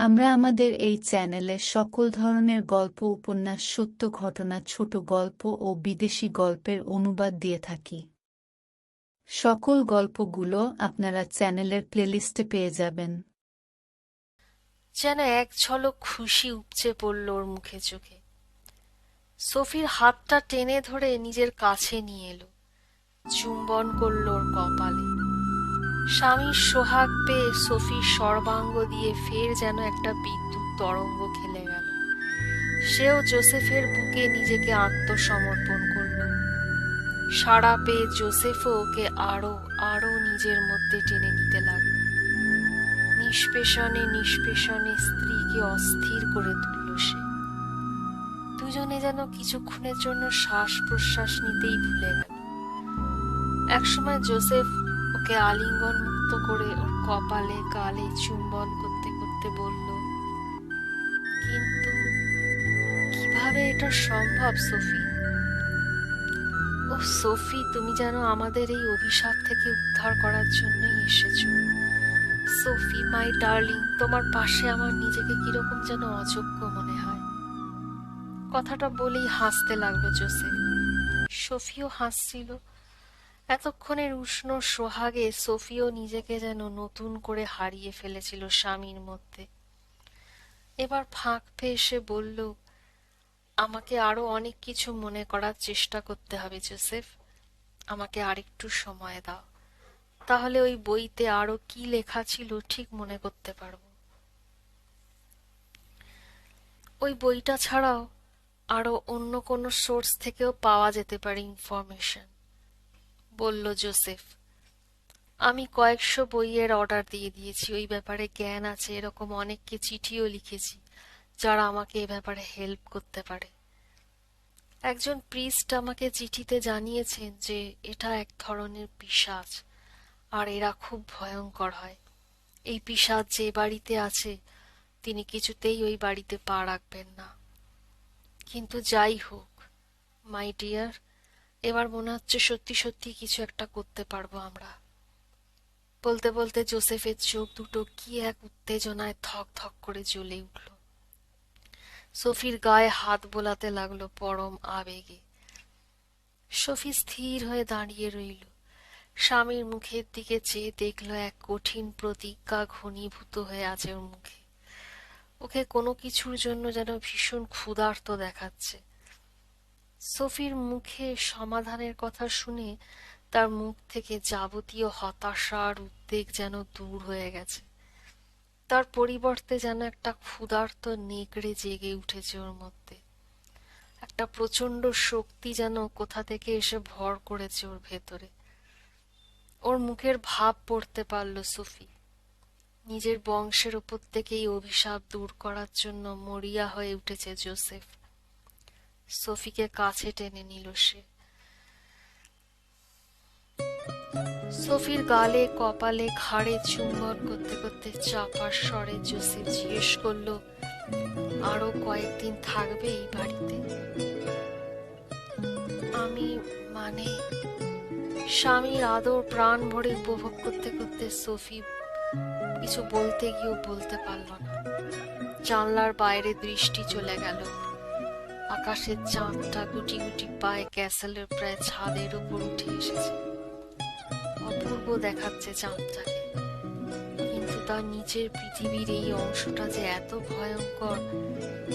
আমরা আমাদের এই চ্যানেলে সকল ধরনের গল্প, উপন্যাস, সত্য ঘটনা, ছোট গল্প ও বিদেশি গল্পের অনুবাদ দিয়ে থাকি। সকল গল্পগুলো আপনারা চ্যানেলের প্লেলিস্টে পেয়ে যাবেন। যেন এক ঝলক খুশি উপচে পড়ল ওর মুখে চোখে। সোফির হাতটা টেনে ধরে নিজের কাছে নিয়ে এলো। চুম্বন করল ওর কপালে। স্বামীর সোহাগ পেয়ে সোফির সর্বাঙ্গ দিয়ে ফের যেন একটা বিদ্যুৎ তরঙ্গ খেলে গেল। সেও জোসেফের বুকে নিজেকে আত্মসমর্পণ করল। সাড়া পেয়ে জোসেফও ওকে আরও আরও নিজের মধ্যে টেনে নিতে লাগল। নিষ্পেষণে নিষ্পেষণে স্ত্রীকে অস্থির করে তুলল সে। দুজনে যেন কিছুক্ষণের জন্য শ্বাস প্রশ্বাস নিতেই ভুলে গেল। একসময় জোসেফ ওকে আলিঙ্গন মুক্ত করে ওর কপালে, গালে চুম্বন করতে করতে বলল, কিন্তু কীভাবে এটা সম্ভব, সোফি? ও সোফি, তুমি যেন আমাদের এই অভিশাপ থেকে উদ্ধার করার জন্যই এসেছ। সোফি, মাই ডার্লিং, তোমার পাশে আমার নিজেকে কীরকম যেন অযোগ্য মনে হয়। কথাটা বলেই হাসতে লাগল জোসেফ। সোফিও হাসছিল। এতক্ষণের উষ্ণ সোহাগে সোফিও নিজেকে যেন নতুন করে হারিয়ে ফেলেছিল স্বামীর মধ্যে। এবার ফাঁক পেয়ে এসে বলল, আমাকে আরও অনেক কিছু মনে করার চেষ্টা করতে হবে, জোসেফ। আমাকে আরেকটু সময় দাও। তাহলে ওই বইতে আরও কি লেখা ছিল ঠিক মনে করতে পারব। ওই বইটা ছাড়াও আরও অন্য কোনো সোর্স থেকেও পাওয়া যেতে পারে ইনফরমেশন। বলল জোসেফ, আমি কয়েকশো বইয়ের অর্ডার দিয়ে দিয়েছি, ওই ব্যাপারে জ্ঞান আছে, এরকম অনেককে চিঠিও লিখেছি, যারা আমাকে এ ব্যাপারে হেল্প করতে পারে। একজন প্রিস্ট আমাকে চিঠিতে জানিয়েছেন যে এটা এক ধরনের পিশাচ, আর এরা খুব ভয়ঙ্কর হয়। এই পিশাচ যে বাড়িতে আছে, তিনি কিছুতেই ওই বাড়িতে পা রাখবেন না। কিন্তু যাই হোক, মাই ডিয়ার এবার মনে হচ্ছে সত্যি সত্যি কিছু একটা করতে পারব আমরা। বলতে বলতে জোসেফের চোখ দুটো কি এক উত্তেজনায় থক থক করে জ্বলে উঠল। সোফির গায়ে হাত বোলাতে লাগল পরম আবেগে। সোফি স্থির হয়ে দাঁড়িয়ে রইল। স্বামীর মুখের দিকে চেয়ে দেখল এক কঠিন প্রতিজ্ঞা ঘনীভূত হয়ে আছে ওর মুখে। ওকে কোনো কিছুর জন্য যেন ভীষণ ক্ষুধার্ত দেখাচ্ছে। সোফির মুখে সমাধানের কথা শুনে তার মুখ থেকে যাবতীয় হতাশা আর উদ্বেগ যেন দূর হয়ে গেছে। তার পরিবর্তে যেন একটা ক্ষুধার্ত নেকড়ে জেগে উঠেছে ওর মধ্যে। একটা প্রচণ্ড শক্তি যেন কোথা থেকে এসে ভর করেছে ওর ভেতরে। ওর মুখের ভাব পড়তে পারল সুফি। নিজের বংশের ওপর থেকে এই অভিশাপ দূর করার জন্য মরিয়া হয়ে উঠেছে জোসেফ। সোফিকে কাছে টেনে নিল সে। সোফির গালে, কপালে ঘাড়ে চুম্বন করতে করতে চাপার স্বরে জোসেফ জিজ্ঞেস করল, আরও কয়েকদিন থাকবে এই বাড়িতে? আমি মানে? স্বামীর আদর প্রাণ ভরে উপভোগ করতে করতে সোফি কিছু বলতে গিয়েও বলতে পারল না। জানলার বাইরে দৃষ্টি চলে গেল। আকাশের চাঁদটা গুটি গুটি পায়ে ক্যাসেলের প্রায় ছাদের উপর উঠে এসেছে। অপূর্ব দেখাচ্ছে চাঁদটাকে। কিন্তু তার নিচের পৃথিবীর এই অংশটা যে এত ভয়ঙ্কর,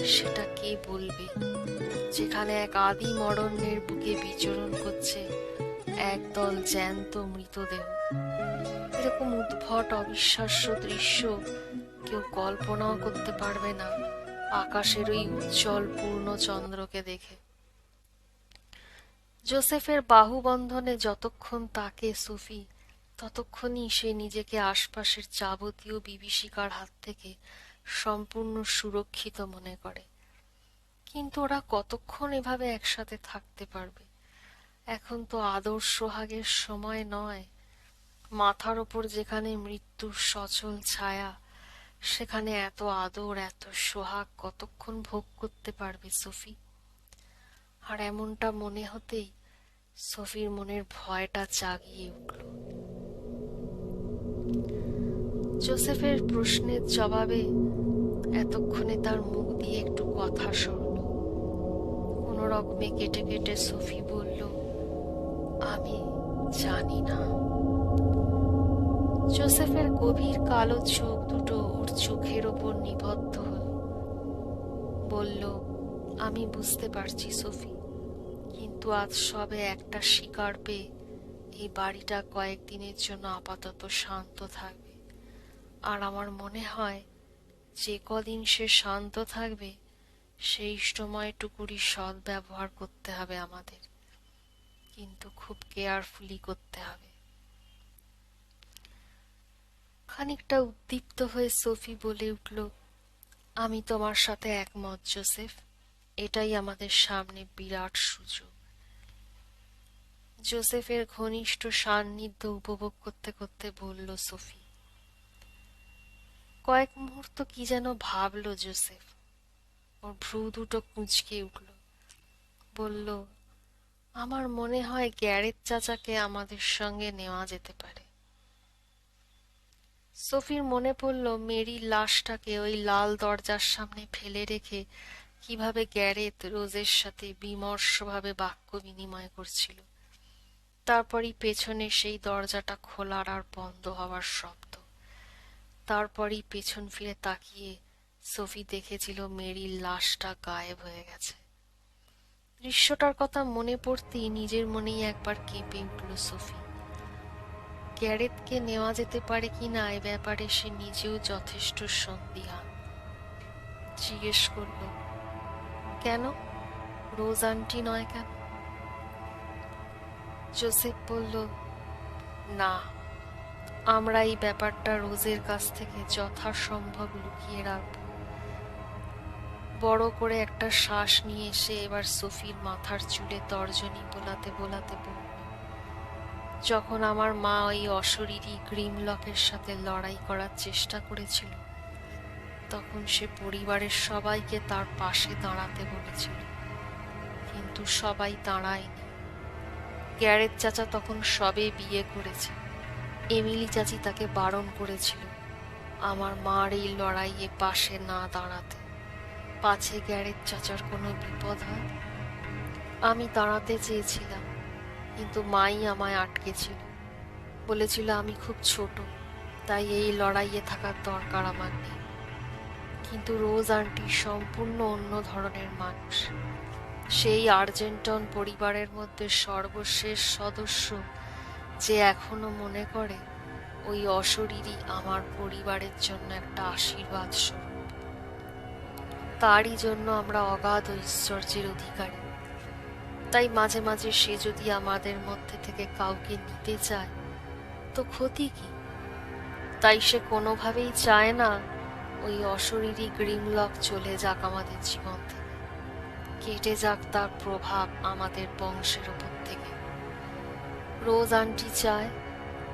সেটা কে বলবে? যেখানে এক আদি মরণ্যের বুকে বিচরণ করছে একদল জ্যান্ত মৃতদেহ। এরকম উদ্ভট, অবিশ্বাস্য দৃশ্য কেউ কল্পনাও করতে পারবে না। আকাশের ওই উজ্জ্বল পূর্ণ চন্দ্রকে দেখে। জোসেফের বাহুবন্ধনে যতক্ষণ তাকে সুফি, ততক্ষণই সে নিজেকে আশপাশের যাবতীয় বিভীষিকার হাত থেকে সম্পূর্ণ সুরক্ষিত মনে করে। কিন্তু ওরা কতক্ষণ এভাবে একসাথে থাকতে পারবে? এখন তো আদর সোহাগের সময় নয়। মাথার ওপর যেখানে মৃত্যুর সচল ছায়া সেখানে এত আদর, এত সোহাগ কতক্ষণ ভোগ করতে পারবে সোফি? আর এমনটা মনে হতেই সোফির মনের ভয়টা জাগিয়ে উঠল। জোসেফের প্রশ্নের জবাবে এতক্ষণে তার মুখ দিয়ে একটু কথা সরল। কোনো রকমে কেটে কেটে সোফি বলল, আমি জানি না। জোসেফের গভীর কালো চোখ দুটো ওর চোখের ওপর নিবদ্ধ হল। বলল, আমি বুঝতে পারছি, সোফি, কিন্তু আজ সবে একটা শিকার পেয়ে এই বাড়িটা কয়েকদিনের জন্য আপাতত শান্ত থাকবে। আর আমার মনে হয়, যে কদিন সে শান্ত থাকবে, সেই সময়টুকুরই সৎ ব্যবহার করতে হবে আমাদের। কিন্তু খুব কেয়ারফুলি করতে হবে। খানিকটা উদ্দীপ্ত হয়ে সোফি বলে উঠল, আমি তোমার সাথে একমত, জোসেফ। এটাই আমাদের সামনে বিরাট সুযোগ। জোসেফের ঘনিষ্ঠ সান্নিধ্য উপভোগ করতে করতে বলল সোফি, কয়েক মুহূর্ত কি যেন ভাবলো, জোসেফ? ওর ভ্রু দুটো কুঁচকে উঠল, বলল, আমার মনে হয় গ্যারেজ চাচাকে আমাদের সঙ্গে নেওয়া যেতে পারে। সোফির মনে পড়ল মেরির লাশটাকে ওই লাল দরজার সামনে ফেলে রেখে কীভাবে গ্যারেত রোজের সাথে বিমর্ষভাবে বাক্য বিনিময় করছিল। তারপরই পেছনে সেই দরজাটা খোলার আর বন্ধ হওয়ার শব্দ। তারপরই পেছন ফিরে তাকিয়ে সোফি দেখেছিল মেরির লাশটা গায়েব হয়ে গেছে। দৃশ্যটার কথা মনে পড়তেই নিজের মনেই একবার কেঁপে উঠল সোফি। গ্যারেতকে নেওয়া যেতে পারে কিনা এ ব্যাপারে সে নিজেও যথেষ্ট সন্দিহান। জিজ্ঞেস করল, কেন? রোজ আন্টি নয় কেন? জোসেফ বলল, না, আমরা এই ব্যাপারটা রোজের কাছ থেকে যথাসম্ভব লুকিয়ে রাখব। বড় করে একটা শ্বাস নিয়ে এসে এবার সোফির মাথার চুলে তর্জনী বোলাতে বোলাতে বলল যখন আমার মা ওই অশরীরী গ্রিমলকের সাথে লড়াই করার চেষ্টা করেছিল, তখন সে পরিবারের সবাইকে তার পাশে দাঁড়াতে বলেছিল। কিন্তু সবাই দাঁড়ায়নি। গ্যারেজ চাচা তখন সবে বিয়ে করেছে। এমিলি চাচি তাকে বারণ করেছিল, আমার মার এই লড়াইয়ে পাশে না দাঁড়াতে। পাছে গ্যারেজ চাচার কোনো বিপদ হয়? আমি দাঁড়াতে চেয়েছিলাম কিন্তু মাই আমায় আটকেছিল বলেছিল আমি খুব ছোট, তাই এই লড়াইয়ে থাকার দরকার আমার নেই। কিন্তু রোজ আন্টি সম্পূর্ণ অন্য ধরনের মানুষ। সেই আর্জেন্টন পরিবারের মধ্যে সর্বশেষ সদস্য যে এখনও মনে করে, ওই অশরীরই আমার পরিবারের জন্য একটা আশীর্বাদ স্বরূপ। তারই জন্য আমরা অগাধ ঐশ্বর্যের অধিকারী। তাই মাঝে মাঝে সে যদি আমাদের মধ্যে থেকে কাউকে নিতে চায়, তো ক্ষতি কি? তাই সে কোনোভাবেই চায় না ওই অশরীরী গ্রিমলক চলে যাক আমাদের জীবন থেকে। কেটে যাক তার প্রভাব আমাদের বংশের ওপর থেকে। রোজ আন্টি চায়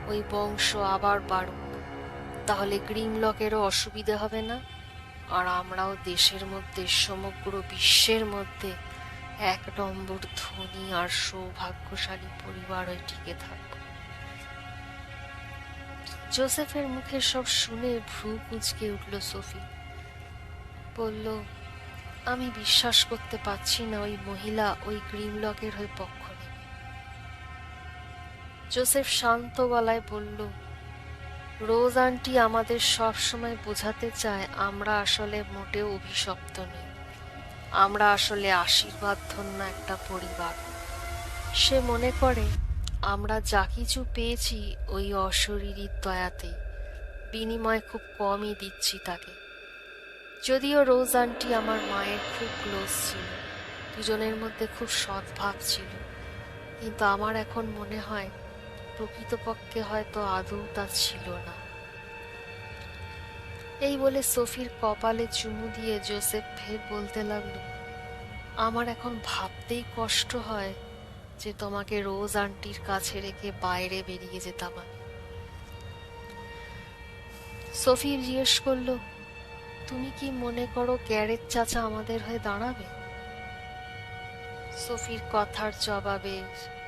ওই বংশ আবার বাড়ুক। তাহলে গ্রিমলকেরও অসুবিধে হবে না? আর আমরাও দেশের মধ্যে, সমগ্র বিশ্বের মধ্যে এক নম্বর ধনী আর সৌভাগ্যশালী পরিবার হয়ে টিকে থাকব। জোসেফের মুখে সব শুনে ভ্রু কুঁচকে উঠল সোফি। বলল, আমি বিশ্বাস করতে পারছি না ওই মহিলা ওই গ্রিমলকের হয়ে পক্ষ জোসেফ শান্ত গলায় বলল, রোজ আন্টি আমাদের সব সময় বোঝাতে চায় আমরা আসলে মোটেও অভিশপ্ত নই। আমরা আসলে আশীর্বাদ ধন্য একটা পরিবার। সে মনে করে, আমরা যা কিছু পেয়েছি ওই অশরীরীর দয়াতেই বিনিময় খুব কমই দিচ্ছি তাকে। যদিও রোজ আন্টি আমার মায়ের খুব ক্লোজ ছিল, দুজনের মধ্যে খুব সদ্ভাব ছিল, কিন্তু আমার এখন মনে হয়, প্রকৃতপক্ষে হয়তো আদৌ তা ছিল না। এই বলে সোফির কপালে চুমু দিয়ে জোসেফ ফের বলতে লাগল, আমার এখন ভাবতেই কষ্ট হয় যে তোমাকে রোজ আন্টির কাছে রেখে বাইরে বেরিয়ে যেতাম আমি। সোফি জিজ্ঞেস করল, তুমি কি মনে করো গ্যারেজ চাচা আমাদের হয়ে দাঁড়াবে? সোফির কথার জবাবে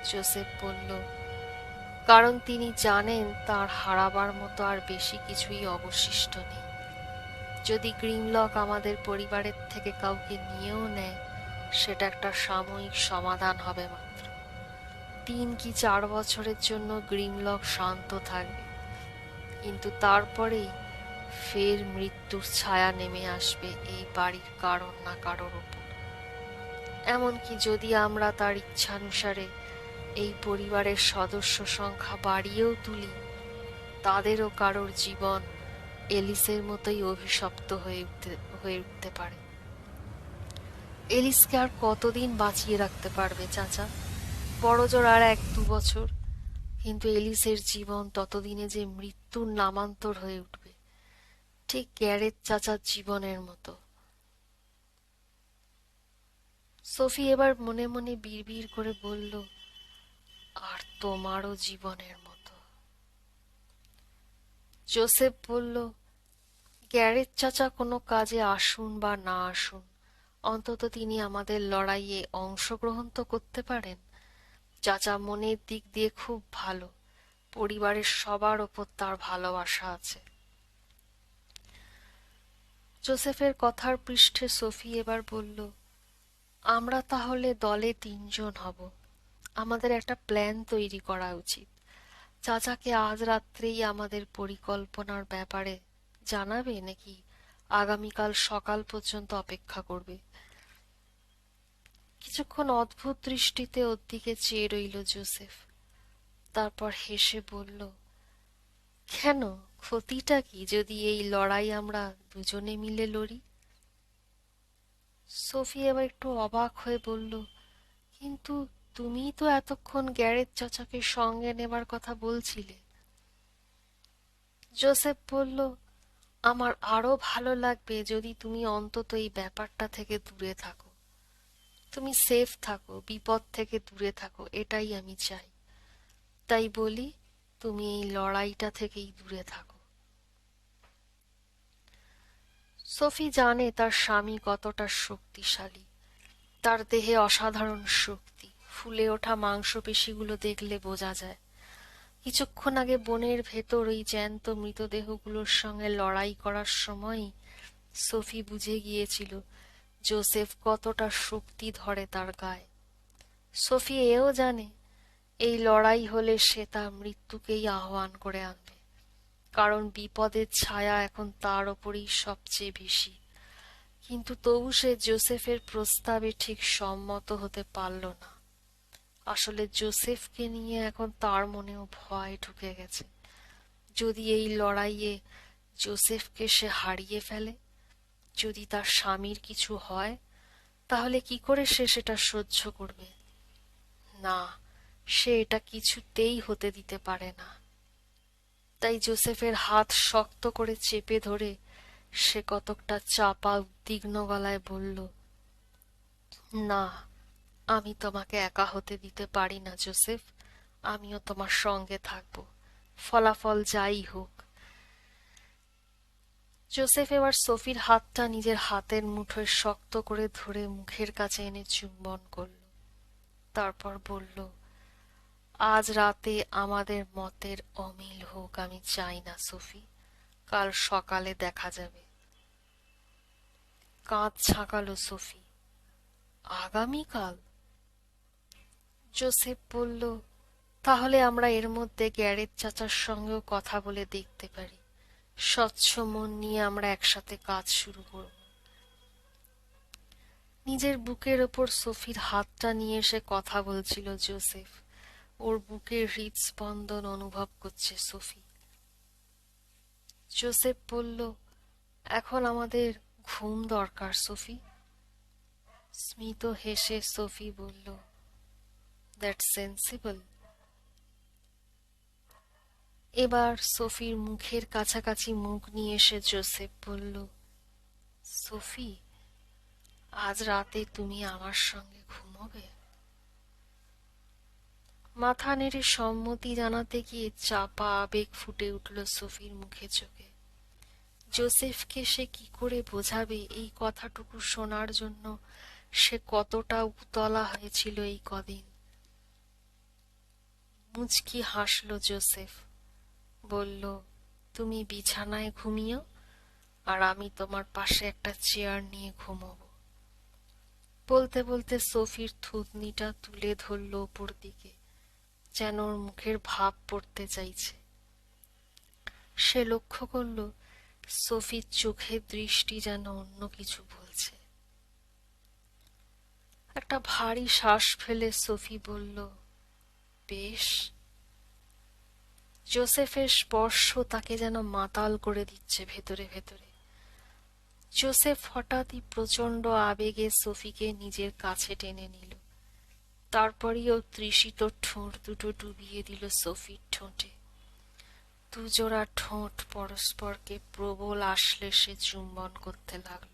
জোসেফ বলল, কারণ তিনি জানেন তার হারাবার মতো আর বেশি কিছুই অবশিষ্ট নেই। যদি গ্রিমলক আমাদের পরিবারের থেকে কাউকে নিয়েও নেয়, সেটা একটা সাময়িক সমাধান হবে মাত্র। তিন কি চার বছরের জন্য গ্রিমলক শান্ত থাকবে। কিন্তু তারপরেই ফের মৃত্যুর ছায়া নেমে আসবে এই বাড়ির কারণ না কারোর উপর এমনকি যদি আমরা তার ইচ্ছানুসারে এই পরিবারের সদস্য সংখ্যা বাড়িয়েও তুলি, তাদেরও কারোর জীবন এলিসের মতোই অভিশপ্ত হয়ে উঠতে হয়ে উঠতে পারে। এলিসকে আর কতদিন বাঁচিয়ে রাখতে পারবে, চাচা? বড় জোর আর এক দু বছর। কিন্তু এলিসের জীবন ততদিনে যে মৃত্যুর নামান্তর হয়ে উঠবে, ঠিক গ্যারেজ চাচার জীবনের মতো। সোফি এবার মনে মনে বিড়বিড় করে বলল, আর তোমারও জীবনের জোসেফ বলল গ্যারেজ চাচা কোনো কাজে আসুন বা না আসুন। অন্তত তিনি আমাদের লড়াইয়ে অংশগ্রহণ তো করতে পারেন। চাচা মনের দিক দিয়ে খুব ভালো। পরিবারের সবার ওপর তার ভালোবাসা আছে। জোসেফের কথার পৃষ্ঠে সোফি এবার বলল, আমরা তাহলে দলে তিনজন হব। আমাদের একটা প্ল্যান তৈরি করা উচিত। চাচাকে আজ রাত্রেই আমাদের পরিকল্পনার ব্যাপারে জানাবে নাকি আগামীকাল সকাল পর্যন্ত অপেক্ষা করবে? কিছুক্ষণ অদ্ভুত দৃষ্টিতে ওর দিকে চেয়ে রইল জোসেফ। তারপর হেসে বলল, কেন? ক্ষতিটা কি যদি এই লড়াই আমরা দুজনে মিলে লড়ি? সোফি এবার একটু অবাক হয়ে বলল, কিন্তু তুমিই তো এতক্ষণ গ্যারেজ চাচাকে সঙ্গে নেবার কথা বলছিলে। জোসেফ বলল, আমার আরও ভালো লাগবে যদি তুমি অন্তত এই ব্যাপারটা থেকে দূরে থাকো। তুমি সেফ থাকো, বিপদ থেকে দূরে থাকো, এটাই আমি চাই। তাই বলি, তুমি এই লড়াইটা থেকেই দূরে থাকো। সোফি জানে তার স্বামী কতটা শক্তিশালী, তার দেহে অসাধারণ শক্তি। ফুলে ওঠা মাংসপেশিগুলো দেখলে বোঝা যায়। কিছুক্ষণ আগে বনের ভেতর ওই জ্যান্ত মৃতদেহগুলোর সঙ্গে লড়াই করার সময়ই সোফি বুঝে গিয়েছিল জোসেফ কতটা শক্তি ধরে তার গায়ে। সোফি এও জানে, এই লড়াই হলে সে তার মৃত্যুকেই আহ্বান করে আনবে, কারণ বিপদের ছায়া এখন তার ওপরই সবচেয়ে বেশি। কিন্তু তবু সে জোসেফের প্রস্তাবে ঠিক সম্মত হতে পারল না। আসলে জোসেফকে নিয়ে এখন তার মনেও ভয় ঢুকে গেছে। যদি এই লড়াইয়ে জোসেফকে সে হারিয়ে ফেলে, যদি তার স্বামীর কিছু হয়, তাহলে কি করে সে সেটা সহ্য করবে? না, সে এটা কিছুতেই হতে দিতে পারে না। তাই জোসেফের হাত শক্ত করে চেপে ধরে সে কতকটা চাপা, উদ্বিগ্ন গলায় বলল, না আমি তোমাকে একা হতে দিতে পারি না, জোসেফ। আমিও তোমার সঙ্গে থাকব। ফলাফল যাই হোক। জোসেফ এবার সোফির হাতটা নিজের হাতের মুঠোয় শক্ত করে ধরে মুখের কাছে এনে চুম্বন করল। তারপর বলল, আজ রাতে আমাদের মতের অমিল হোক, আমি চাই না, সোফি। কাল সকালে দেখা যাবে। কাঁধ ছাকালো সোফি। আগামীকাল? জোসেফ বলল, তাহলে আমরা এর মধ্যে গ্যারেজ চাচার সঙ্গেও কথা বলে দেখতে পারি। স্বচ্ছ মন নিয়ে আমরা একসাথে কাজ শুরু করব। নিজের বুকের ওপর সোফির হাতটা নিয়ে এসে কথা বলছিল জোসেফ। ওর বুকের হৃদস্পন্দন অনুভব করছে সোফি। জোসেফ বলল, এখন আমাদের ঘুম দরকার সোফি। স্মিত হেসে সোফি বলল দ্যাট সেন্সিবল এবার সোফির মুখের কাছাকাছি মুখ নিয়ে এসে জোসেফ বলল, সোফি, আজ রাতে তুমি আমার সঙ্গে ঘুমোবে? মাথা নেড়ে সম্মতি জানাতে গিয়ে চাপা আবেগ ফুটে উঠল সোফির মুখে চোখে। জোসেফকে সে কি করে বোঝাবে এই কথাটুকু শোনার জন্য সে কতটা উতলা হয়েছিল এই কদিন। মুচকি হাসল জোসেফ। বলল, তুমি বিছানায় ঘুমিও, আর আমি তোমার পাশে একটা চেয়ার নিয়ে ঘুমোবো। বলতে বলতে সোফির থুতনিটা তুলে ধরল ওপর দিকে, যেন ওর মুখের ভাব পড়তে চাইছে। সে লক্ষ্য করল, সোফির চোখের দৃষ্টি যেন অন্য কিছু বলছে। একটা ভারী শ্বাস ফেলে সোফি বলল বেশ। জোসেফের স্পর্শ তাকে যেন মাতাল করে দিচ্ছে ভেতরে ভেতরে। জোসেফ হঠাৎই প্রচণ্ড আবেগে সোফিকে নিজের কাছে টেনে নিল। তারপরই ও তৃষিত ঠোঁট দুটো ডুবিয়ে দিল সোফির ঠোঁটে। দুজোড়া ঠোঁট পরস্পরকে প্রবল আশ্লেষে চুম্বন করতে লাগল।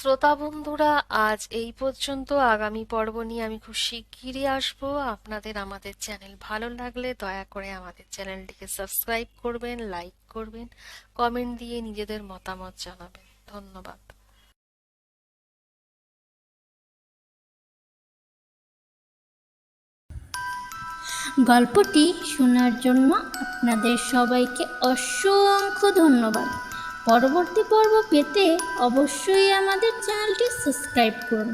শ্রোতা বন্ধুরা আজ এই পর্যন্ত আগামী পর্ব নিয়ে আমি খুব শিগগিরই আসব। আপনাদের আমাদের চ্যানেল ভালো লাগলে দয়া করে আমাদের চ্যানেলটিকে সাবস্ক্রাইব করবেন, লাইক করবেন, কমেন্ট দিয়ে নিজেদের মতামত জানাবেন। ধন্যবাদ। গল্পটি শোনার জন্য আপনাদের সবাইকে অসংখ্য ধন্যবাদ। পরবর্তী পর্ব পেতে অবশ্যই আমাদের চ্যানেলটি সাবস্ক্রাইব করুন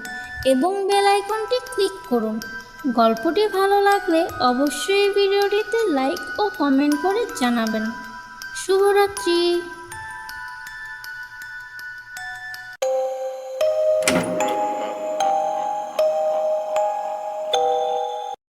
এবং বেল আইকনটি ক্লিক করুন। গল্পটি ভালো লাগলে অবশ্যই ভিডিওটিতে লাইক ও কমেন্ট করে জানাবেন। শুভরাত্রি।